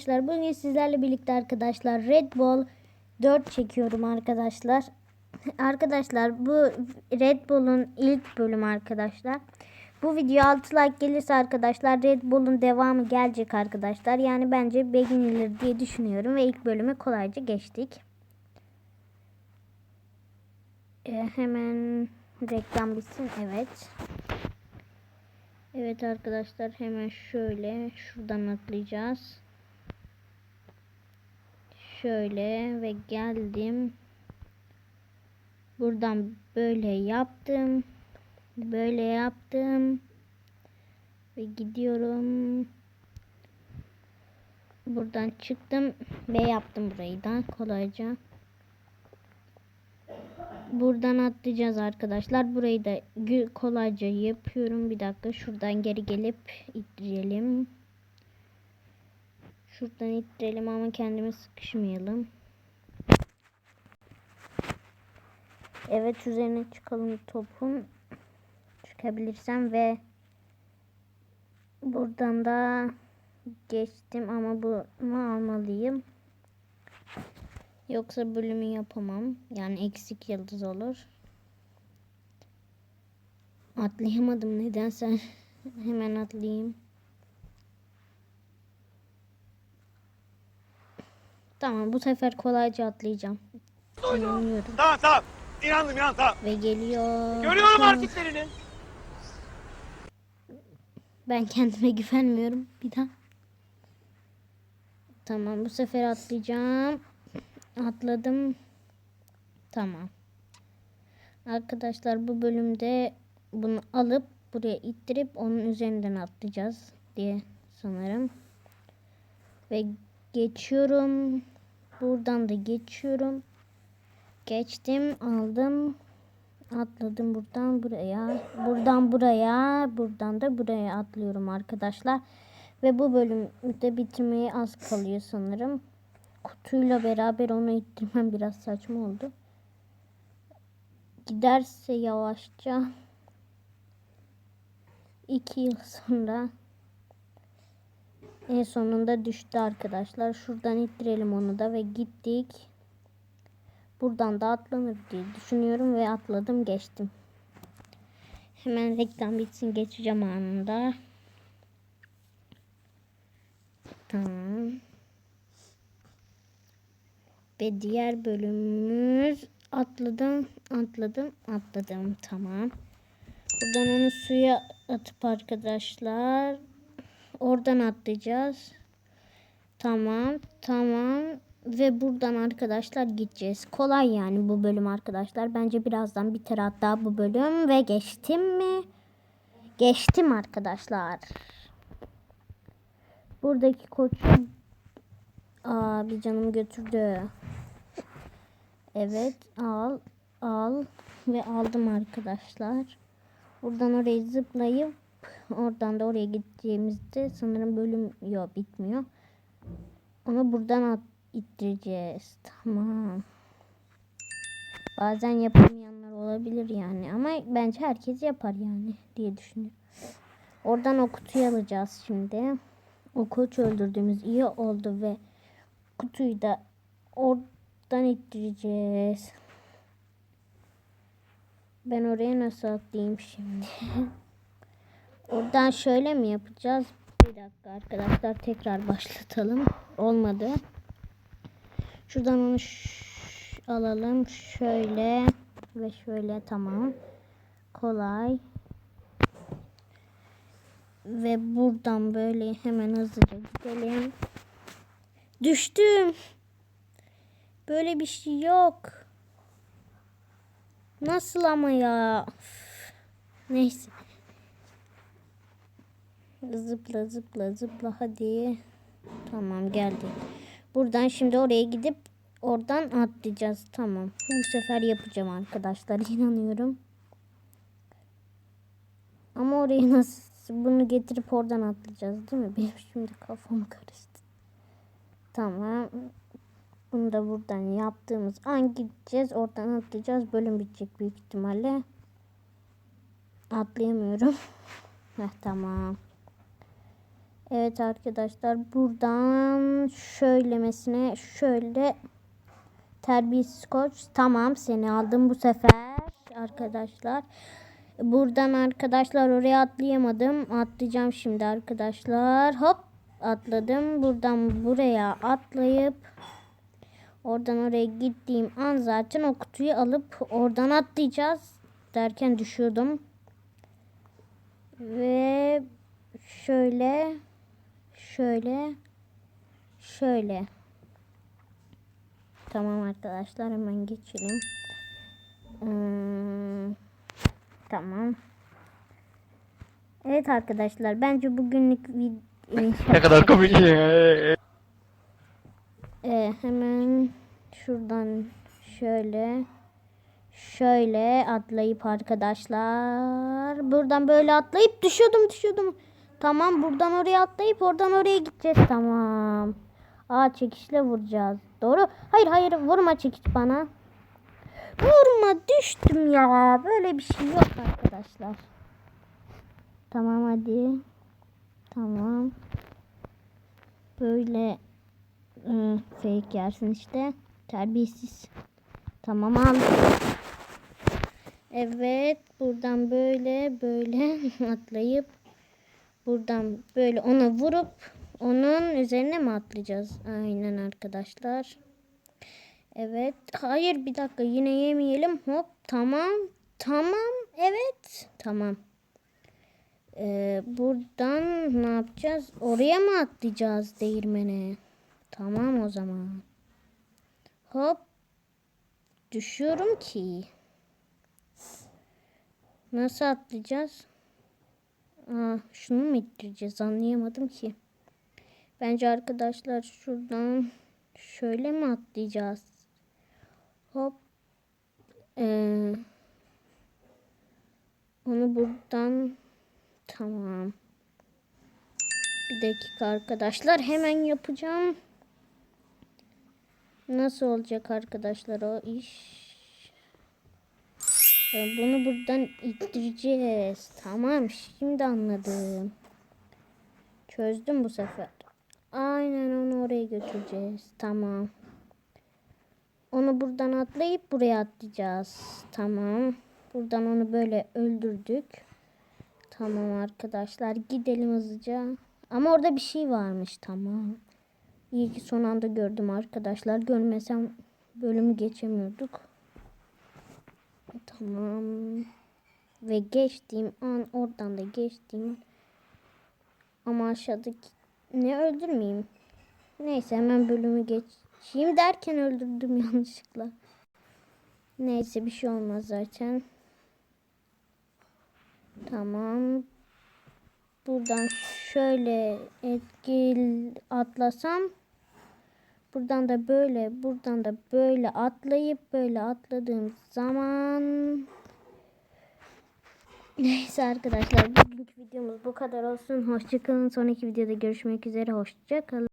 arkadaşlar bugün sizlerle birlikte arkadaşlar Red Bull 4 çekiyorum arkadaşlar. Arkadaşlar bu Red Bull'un ilk bölümü arkadaşlar. Bu video 6 like gelirse arkadaşlar Red Bull'un devamı gelecek arkadaşlar. Yani bence beğenilir diye düşünüyorum ve ilk bölümü kolayca geçtik. Ee, hemen reklam bitsin evet. Evet arkadaşlar hemen şöyle şuradan atlayacağız. Şöyle ve geldim. Buradan böyle yaptım. Böyle yaptım. Ve gidiyorum. Buradan çıktım ve yaptım burayı da kolayca. Buradan atlayacağız arkadaşlar. Burayı da kolayca yapıyorum. Bir dakika şuradan geri gelip ittirelim. Şuradan ittirelim ama kendime sıkışmayalım. Evet üzerine çıkalım topun. Çıkabilirsem ve buradan da geçtim ama bunu almalıyım. Yoksa bölümü yapamam. Yani eksik yıldız olur. Atlayamadım nedense. Hemen atlayayım. Tamam bu sefer kolayca atlayacağım. İnanıyorum. Tamam tamam. İnandım inan tamam. Ve geliyor. Görüyorum Tamam. hareketlerini. Ben kendime güvenmiyorum. Bir daha. Tamam bu sefer atlayacağım. Atladım. Tamam. Arkadaşlar bu bölümde bunu alıp buraya ittirip onun üzerinden atlayacağız diye sanırım. Ve geçiyorum. Buradan da geçiyorum. Geçtim, aldım. Atladım buradan buraya. Buradan buraya, buradan da buraya atlıyorum arkadaşlar. Ve bu bölümde bitirmeye az kalıyor sanırım. Kutuyla beraber onu ittirmem biraz saçma oldu. Giderse yavaşça iki yıl sonra en sonunda düştü arkadaşlar. Şuradan ittirelim onu da ve gittik. Buradan da atlanır diye düşünüyorum ve atladım geçtim. Hemen reklam bitsin geçeceğim anında. Tamam. Ve diğer bölümümüz atladım, atladım, atladım. Tamam. Buradan onu suya atıp arkadaşlar oradan atlayacağız. Tamam, tamam. Ve buradan arkadaşlar gideceğiz. Kolay yani bu bölüm arkadaşlar. Bence birazdan biter hatta bu bölüm. Ve geçtim mi? Geçtim arkadaşlar. Buradaki koçum Aa bir canım götürdü. Evet al al ve aldım arkadaşlar. Buradan oraya zıplayıp oradan da oraya gideceğimizde sanırım bölüm yok bitmiyor. Onu buradan at, ittireceğiz. Tamam. Bazen yapamayanlar olabilir yani ama bence herkes yapar yani diye düşünüyorum. Oradan o kutuyu alacağız şimdi. O koç öldürdüğümüz iyi oldu ve kutuyu da oradan ittireceğiz. Ben oraya nasıl atlayayım şimdi? Oradan şöyle mi yapacağız? Bir dakika arkadaşlar tekrar başlatalım. Olmadı. Şuradan onu alalım. Şöyle ve şöyle tamam. Kolay. Ve buradan böyle hemen hızlıca gidelim. Düştüm. Böyle bir şey yok. Nasıl ama ya? Neyse. Zıpla zıpla zıpla hadi. Tamam geldi. Buradan şimdi oraya gidip oradan atlayacağız. Tamam. Bu sefer yapacağım arkadaşlar. inanıyorum. Ama oraya nasıl bunu getirip oradan atlayacağız değil mi? Benim şimdi kafam karıştı. Tamam. Bunu da buradan yaptığımız an gideceğiz. Oradan atlayacağız. Bölüm bitecek büyük ihtimalle. Atlayamıyorum. Heh, tamam. Evet arkadaşlar buradan şöylemesine şöyle terbiyesiz koç. Tamam seni aldım bu sefer arkadaşlar. Buradan arkadaşlar oraya atlayamadım. Atlayacağım şimdi arkadaşlar. Hop atladım. Buradan buraya atlayıp oradan oraya gittiğim an zaten o kutuyu alıp oradan atlayacağız. Derken düşüyordum. Ve şöyle şöyle şöyle Tamam arkadaşlar hemen geçelim. Hmm, tamam. Evet arkadaşlar bence bugünlük video Ne kadar komik. Ee, hemen şuradan şöyle şöyle atlayıp arkadaşlar buradan böyle atlayıp düşüyordum düşüyordum. Tamam buradan oraya atlayıp oradan oraya gideceğiz tamam. Aa çekişle vuracağız. Doğru. Hayır hayır vurma çekiç bana. Vurma düştüm ya. Böyle bir şey yok arkadaşlar. Tamam hadi. Tamam. Böyle ıı, fake yersin işte. Terbiyesiz. Tamam al. Evet buradan böyle böyle atlayıp buradan böyle ona vurup onun üzerine mi atlayacağız? Aynen arkadaşlar. Evet. Hayır bir dakika yine yemeyelim. Hop tamam. Tamam. Evet. Tamam. Ee, buradan ne yapacağız? Oraya mı atlayacağız değirmene? Tamam o zaman. Hop. Düşüyorum ki. Nasıl atlayacağız? Aa, şunu mu ittireceğiz anlayamadım ki. Bence arkadaşlar şuradan şöyle mi atlayacağız? Hop. Ee, onu buradan tamam. Bir dakika arkadaşlar hemen yapacağım. Nasıl olacak arkadaşlar o iş? Ee, Bunu buradan ittireceğiz. Tamam şimdi anladım. Çözdüm bu sefer. Aynen onu oraya götüreceğiz. Tamam. Onu buradan atlayıp buraya atlayacağız. Tamam. Buradan onu böyle öldürdük. Tamam arkadaşlar gidelim hızlıca. Ama orada bir şey varmış tamam. İyi ki son anda gördüm arkadaşlar. Görmesem bölümü geçemiyorduk. Tamam. Ve geçtiğim an oradan da geçtiğim ama aşağıdaki ne öldürmeyeyim. Neyse hemen bölümü geçeyim derken öldürdüm yanlışlıkla. Neyse bir şey olmaz zaten. Tamam. Buradan şöyle etkil atlasam buradan da böyle buradan da böyle atlayıp böyle atladığım zaman Neyse arkadaşlar bugünkü videomuz bu kadar olsun. Hoşçakalın. Sonraki videoda görüşmek üzere. Hoşçakalın.